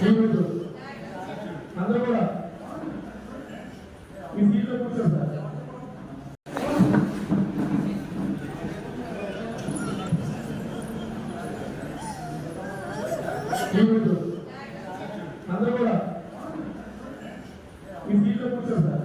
జీవితం అందరూ కూడా ఈ సీట్లో కూర్చోండి సార్. జీవితం కూర్చోండి సార్.